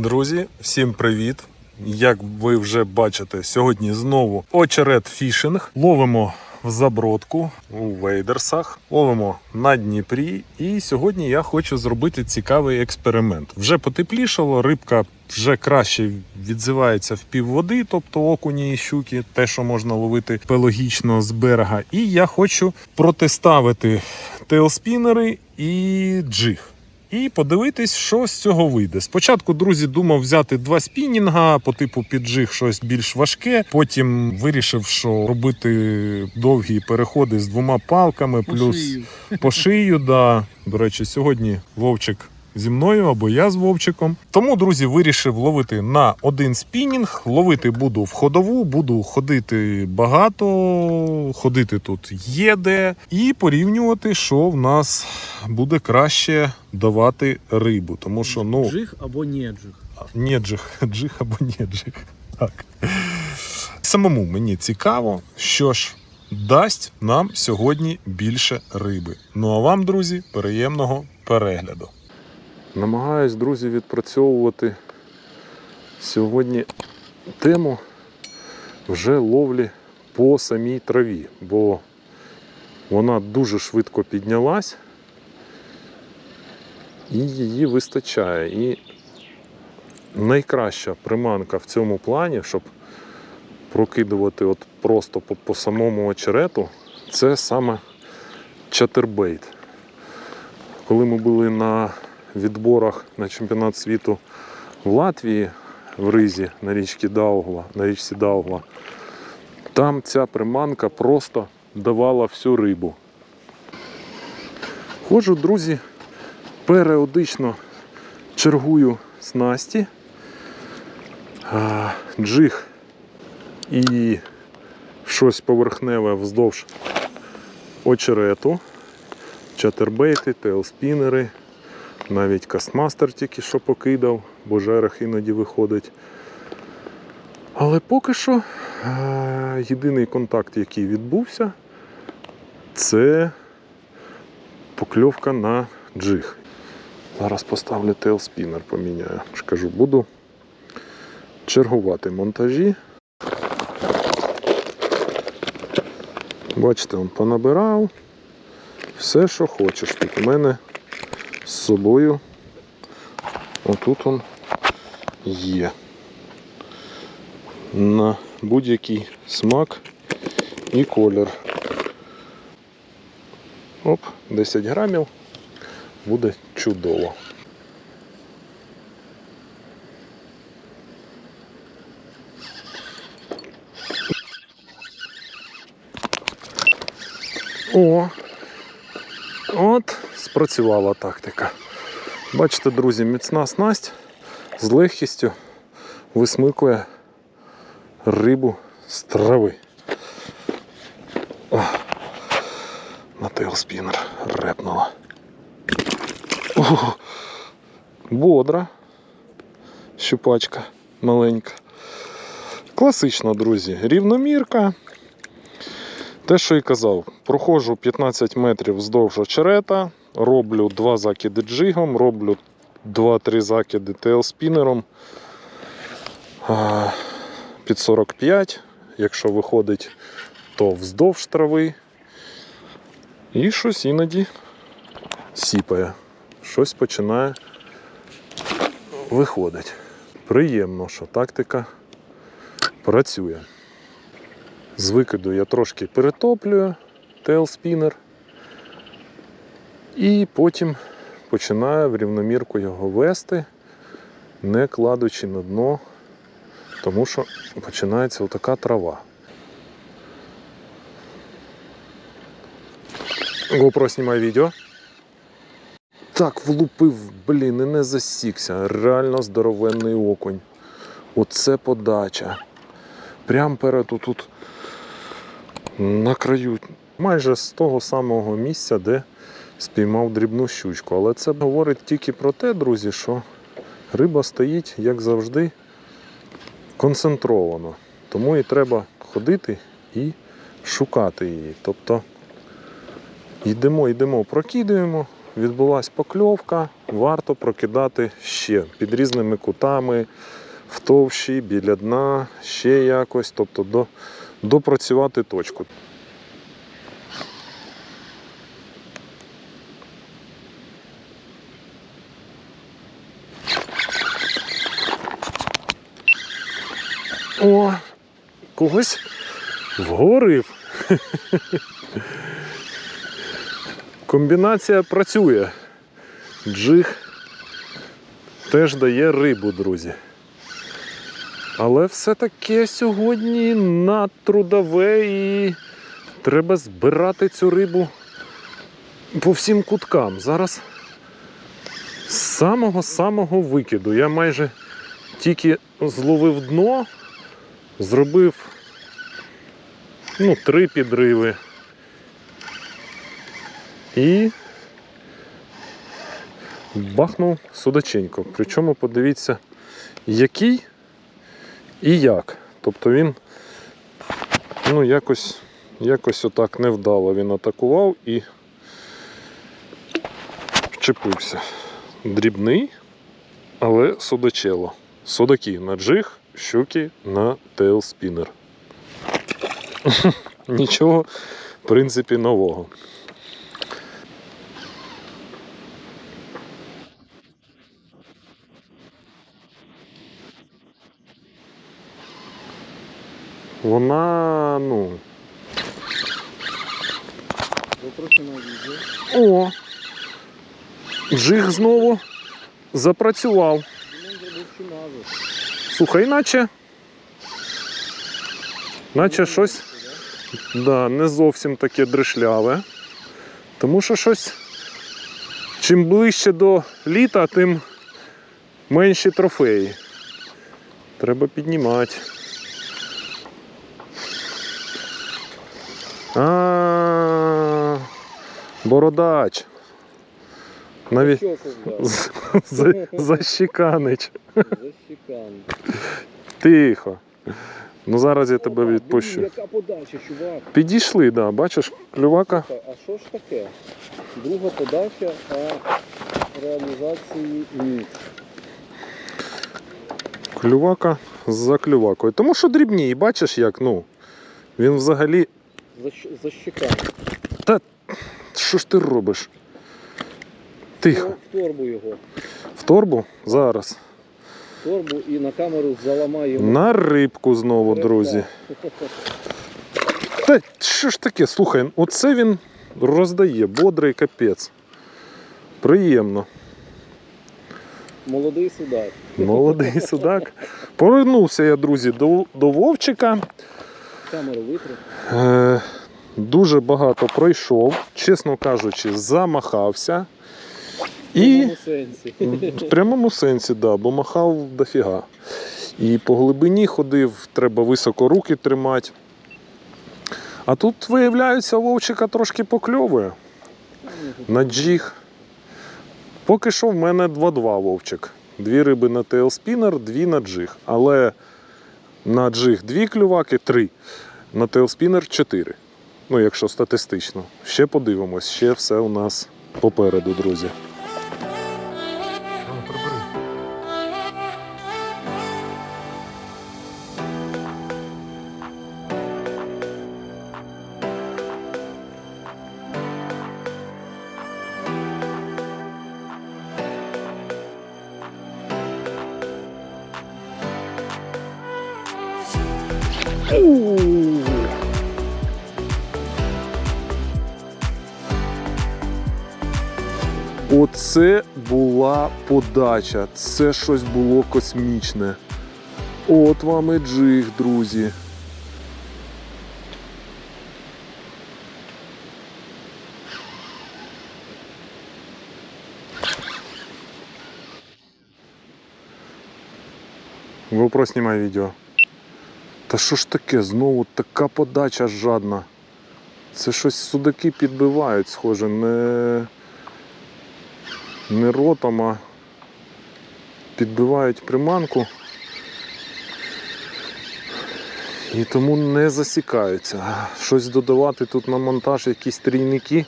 Друзі, всім привіт! Як ви вже бачите, сьогодні знову очерет фішинг. Ловимо в забродку у Вейдерсах, ловимо на Дніпрі. І сьогодні я хочу зробити цікавий експеримент. Вже потеплішало, рибка вже краще відзивається в півводи, тобто окуні і щуки, те, що можна ловити пелагічно з берега. І я хочу протиставити тейлспінери і джиг. І подивитись, що з цього вийде. Спочатку, друзі, думав взяти два спінінга по типу піджиг щось більш важке. Потім вирішив, що робити довгі переходи з двома палками, плюс шию. по шию. Да. До речі, сьогодні Вовчик зі мною або я з Вовчиком. Тому, друзі, вирішив ловити на один спінінг. Ловити буду в ходову, буду ходити багато, ходити тут є де, і порівнювати, що в нас буде краще давати рибу. Тому що, ну, Джиг або не джиг. не джиг, джиг або не джиг. Так. Самому мені цікаво, що ж дасть нам сьогодні більше риби. Ну а вам, друзі, приємного перегляду. Намагаюсь, друзі, відпрацьовувати сьогодні тему вже ловлі по самій траві, бо вона дуже швидко піднялась і її вистачає. І найкраща приманка в цьому плані, щоб прокидувати от просто по, по самому очерету, це саме чатербейт. Коли ми були на відборах на чемпіонат світу в Латвії в Ризі на річці Даугла, на річці Даугла, там ця приманка просто давала всю рибу. Ходжу, друзі, періодично чергую снасті, джиг і щось поверхневе вздовж очерету, чатербейти, тейлспінери, навіть кастмастер тільки що покидав, бо жерех іноді виходить. Але поки що е, єдиний контакт, який відбувся, це покльовка на джиг. Зараз поставлю тейлспінер, поміняю. Кажу, буду чергувати монтажі. Бачите, он понабирав. Все, що хочеш. Тут у мене з собою. Отут он є. На будь-який смак і колір. Оп, 10 грамів. Буде чудово. О, от спрацювала тактика. Бачите, друзі, міцна снасть з легкістю висмикує рибу з трави. О, на тейлспінер репнула. О, бодра. Щупачка маленька. Класично, друзі, рівномірка. Те, що і казав, проходжу 15 метрів вздовж очерета, роблю два закиди джигом, роблю 2-3 закиди тейлспінером а, під 45, якщо виходить, то вздовж трави. І щось іноді сіпає. Щось починає виходить. Приємно, що тактика працює. З викиду я трошки перетоплюю тейлспінер і потім починаю в рівномірку його вести, не кладучи на дно, тому що починається отака трава. GoPro знімай відео. Так, влупив, блін, і не засікся. Реально здоровенний окунь. Оце подача. Прям перед тут на краю, майже з того самого місця, де спіймав дрібну щучку. Але це говорить тільки про те, друзі, що риба стоїть, як завжди, концентровано. Тому і треба ходити і шукати її. Тобто йдемо, йдемо, прокидуємо, відбулась покльовка, варто прокидати ще під різними кутами, в товщі, біля дна, ще якось, тобто до, допрацювати точку. О, когось вговорив. Комбінація працює. Джиг теж дає рибу, друзі. Але все-таки сьогодні на трудове і треба збирати цю рибу по всім куткам. Зараз з самого-самого викиду. Я майже тільки зловив дно, зробив ну, три підриви. І бахнув судаченько. Причому подивіться, який і як. Тобто він ну, якось, якось отак невдало він атакував і вчепився. Дрібний, але судачело. Судаки на джиг, щуки на тейлспінер. Нічого, в принципі, нового. Вона, ну. О! Джиг знову запрацював. Він зробив. Слухай, наче. Наче щось да, не зовсім таке дришляве. Тому що щось. Чим ближче до літа, тим менші трофеї. Треба піднімати. А, бородач. Навіть за- защеканич. Защекан. Тихо. Ну зараз я тебе відпущу. Яка подача, чувак. Підійшли, да, бачиш, клювака. А що ж таке? Друга подача, а реалізації ні. Клювака за клювакою. Тому що дрібній, бачиш, як, ну. Він взагалі. Защ- Защекан. Що ж ти робиш? Тихо. В торбу його. В торбу? Зараз. В торбу і на камеру заламай йому. На рибку знову, друзі. Та що ж таке? Слухай, оце він роздає, бодрий капець. Приємно. Молодий судак. Молодий судак. Повернувся я, друзі, до, до Вовчика. Камеру витри. Е, дуже багато пройшов, чесно кажучи, замахався. В І прямому сенсі. в прямому сенсі, да, бо махав дофіга. І по глибині ходив, треба високо руки тримати. А тут, виявляється, вовчика трошки покльовує на джиг. Поки що в мене 2-2 вовчик. Дві риби на тейлспінер, дві на джиг. Але на джиг дві клюваки, три. На тейлспінер 4. Ну, якщо статистично. Ще подивимось, ще все у нас попереду, друзі. Оце була подача. Це щось було космічне. От вам і джиг, друзі. GoPro знімай відео. Та що ж таке? Знову така подача жадна. Це щось судаки підбивають, схоже, не, не ротом, а підбивають приманку. І тому не засікаються. Щось додавати тут на монтаж, якісь трійники.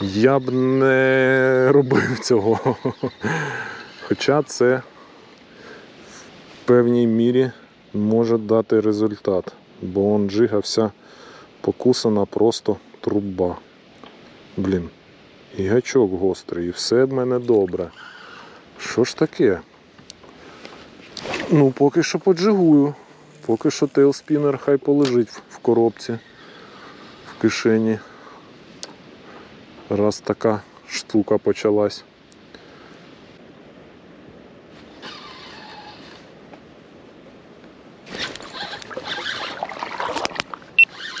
я б не робив цього. Хоча це в певній мірі може дати результат, бо он джига вся покусана просто труба. Блін. І гачок гострий, і все в мене добре. Що ж таке? Ну, поки що поджигую. Поки що тейлспінер хай полежить в- коробці, в кишені. Раз така штука почалась.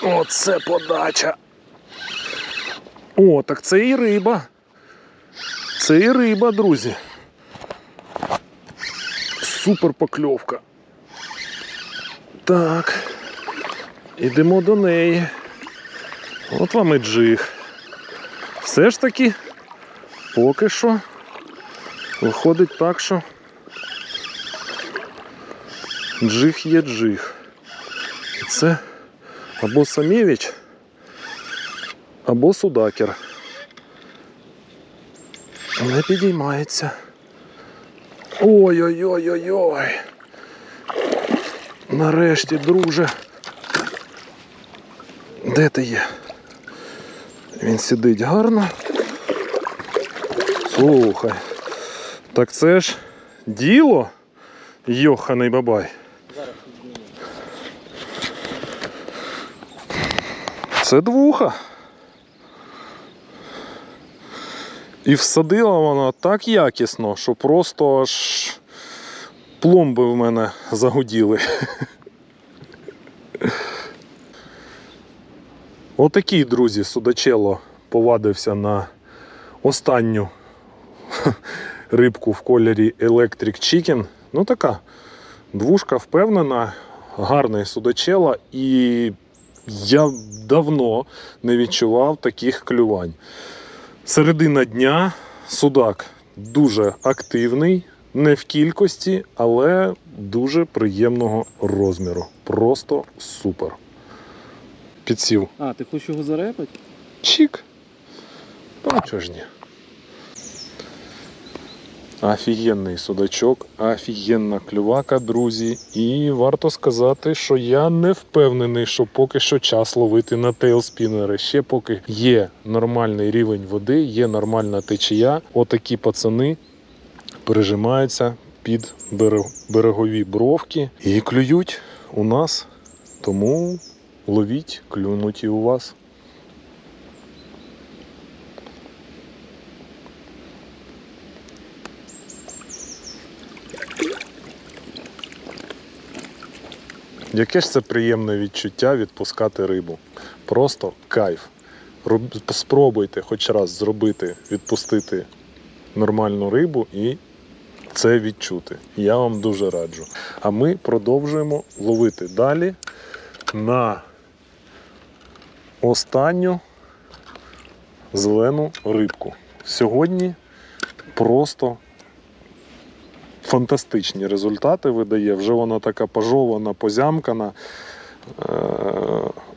Оце подача. О, так це і риба. Це і риба, друзі. Супер покльовка. Так. Ідемо до неї. От вам і джиг. Все ж таки, поки що виходить так, що джиг є джиг. І Це або Самєвич, або Судакер. Не підіймається. Ой-ой-ой-ой-ой. Нарешті, друже. Де ти є? Він сидить гарно. Слухай. Так це ж діло, йоханий бабай. Двуха. І всадила вона так якісно, що просто аж пломби в мене загуділи. Отакий, друзі, судачело повадився на останню рибку в кольорі Electric Chicken. Ну така двушка впевнена, гарний судачело, і я давно не відчував таких клювань. Середина дня судак дуже активний, не в кількості, але дуже приємного розміру. Просто супер. Підсів. А, ти хочеш його зарепати? Чік. Ну, чого ж ні. Офігенний судачок, офігенна клювака, друзі. І варто сказати, що я не впевнений, що поки що час ловити на тейлспінери. Ще поки є нормальний рівень води, є нормальна течія. Отакі пацани пережимаються під берегові бровки і клюють у нас. Тому ловіть, клюнуть і у вас. Яке ж це приємне відчуття відпускати рибу. Просто кайф. Роб- Спробуйте хоч раз зробити, відпустити нормальну рибу і це відчути. Я вам дуже раджу. А ми продовжуємо ловити далі на останню зелену рибку. Сьогодні просто фантастичні результати видає. Вже вона така пожована, позямкана, е,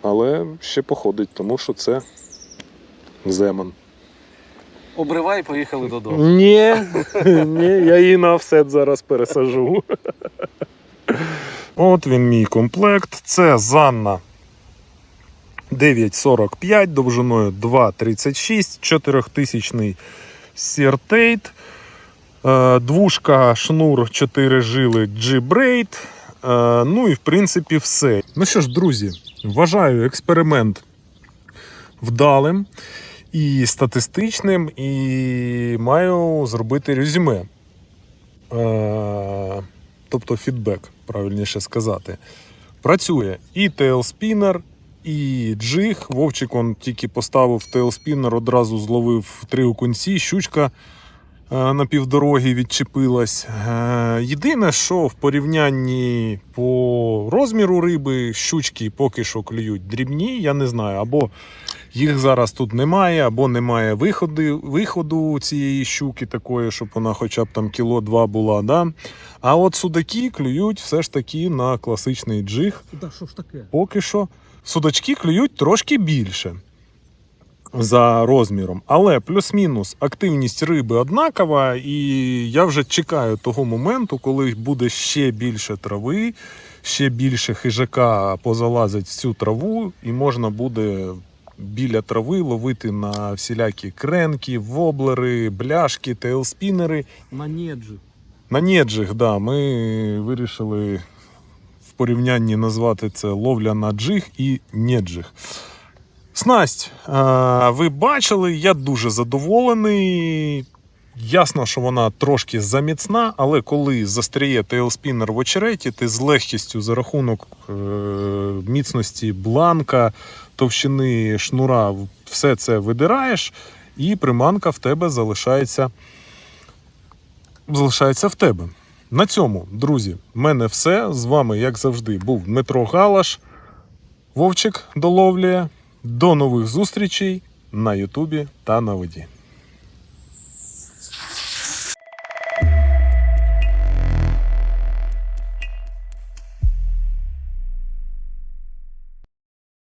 але ще походить, тому що це земан. Обривай поїхали додому. Ні, ні, я її на офсет зараз пересажу. От він мій комплект. Це Занна 945 довжиною 2,36, 4000 сіртейт. Е, Двушка шнур 4 жили G-Braid. Е, Ну і в принципі все. Ну що ж, друзі, вважаю експеримент вдалим і статистичним, і маю зробити резюме. Е, тобто фідбек, правильніше сказати. Працює і тейлспінер, і джиг. Вовчик он тільки поставив тейлспінер, одразу зловив три окунці, щучка на півдороги відчепилась. Е, Єдине, що в порівнянні по розміру риби щучки поки що клюють дрібні, я не знаю, або їх зараз тут немає, або немає виходу, виходу цієї щуки такої, щоб вона хоча б там кіло-два була. Да? А от судаки клюють все ж таки на класичний джиг. Та що ж таке? Поки що судачки клюють трошки більше. За розміром. Але плюс-мінус активність риби однакова, і я вже чекаю того моменту, коли буде ще більше трави, ще більше хижака позалазить в цю траву, і можна буде біля трави ловити на всілякі кренки, воблери, бляшки, тейлспінери. На неджі. На неджих, да, ми вирішили в порівнянні назвати це ловля на джиг і неджиг. Снасть, ви бачили, я дуже задоволений. Ясно, що вона трошки заміцна, але коли застряє тейлспінер в очереті, ти з легкістю за рахунок е- міцності бланка, товщини шнура, все це видираєш, і приманка в тебе залишається залишається в тебе. На цьому, друзі, в мене все. З вами, як завжди, був Дмитро Галаш, Вовчик до ловлі. До нових зустрічей на Ютубі та на воді.